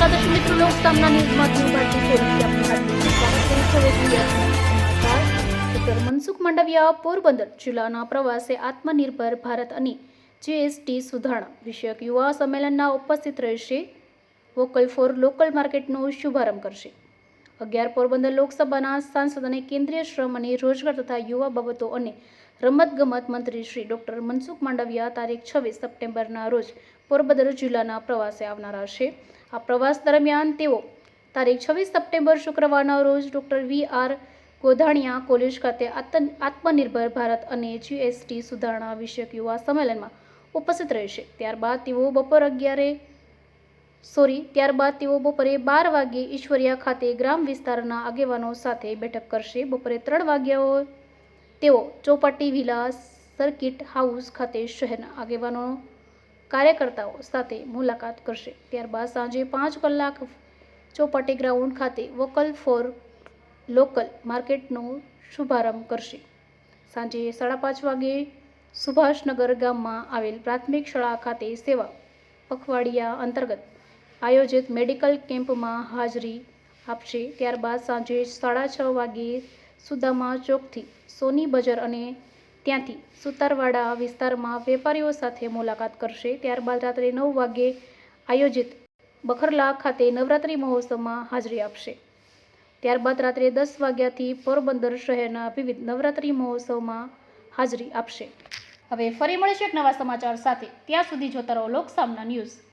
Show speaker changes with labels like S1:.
S1: દર્શક મિત્રો લોક સામના ન્યૂઝમાં ભારતી સોલંકી આપનું હાર્દિક મનસુખ માંડવિયા પોરબંદર જિલ્લાના પ્રવાસે આત્મનિર્ભર ભારત અને જીએસટી સુધારણા વિષયક યુવા સંમેલનના ઉપસ્થિત રહેશે. વોકલ ફોર લોકલ માર્કેટનો શુભારંભ કરશે. અગિયાર પોરબંદર લોકસભાના સાંસદ અને કેન્દ્રીય શ્રમ અને રોજગાર તથા યુવા બાબતો અને રમતગમત મંત્રી શ્રી ડોક્ટર મનસુખ માંડવિયા તારીખ છવ્વીસ સપ્ટેમ્બરના રોજ પોરબંદર જિલ્લાના પ્રવાસે આવનારા છે. આ પ્રવાસ દરમિયાન તેઓ તારીખ છવ્વીસ સપ્ટેમ્બર શુક્રવારના રોજ doctor V R Godhaniya college ખાતે આત્મ- આત્મનિર્ભર ભારત અને જીએસટી સુધારણા વિષયક યુવા સંમેલનમાં ઉપસ્થિત રહેશે. ત્યારબાદ તેઓ બપોર અગિયારે, સોરી, ત્યારબાદ તેઓ બપોરે બાર વાગ્યે ઈશ્વરિયા ખાતે ગ્રામ વિસ્તારના આગેવાનો સાથે બેઠક કરશે. બપોરે ત્રણ વાગ્યાઓ તેઓ ચોપાટી વિલા સર્કિટ હાઉસ ખાતે શહેરના આગેવાનો કાર્યકર્તાઓ સાથે મુલાકાત કરશે. ત્યારબાદ સાંજે પાંચ કલાક ચોપાટી ગ્રાઉન્ડ ખાતે વોકલ ફોર લોકલ માર્કેટનો શુભારંભ કરશે. સાંજે સાડા પાંચ વાગે સુભાષનગર ગામમાં આવેલ પ્રાથમિક શાળા ખાતે સેવા પખવાડિયા અંતર્ગત આયોજિત મેડિકલ કેમ્પમાં હાજરી આપશે. ત્યારબાદ સાંજે સાડા છ વાગ્યે સુદામા ચોકથી સોની બજાર અને ત્યાંથી સુતારવાડા વિસ્તારમાં વેપારીઓ સાથે મુલાકાત કરશે. ત્યારબાદ રાત્રે નવ વાગ્યે આયોજિત બખરલા ખાતે નવરાત્રિ મહોત્સવમાં હાજરી આપશે. ત્યારબાદ રાત્રે દસ વાગ્યાથી પોરબંદર શહેરના વિવિધ નવરાત્રિ મહોત્સવમાં હાજરી આપશે. હવે ફરી મળીશું એક નવા સમાચાર સાથે. ત્યાં સુધી જોતા રહો લોકસામના ન્યૂઝ.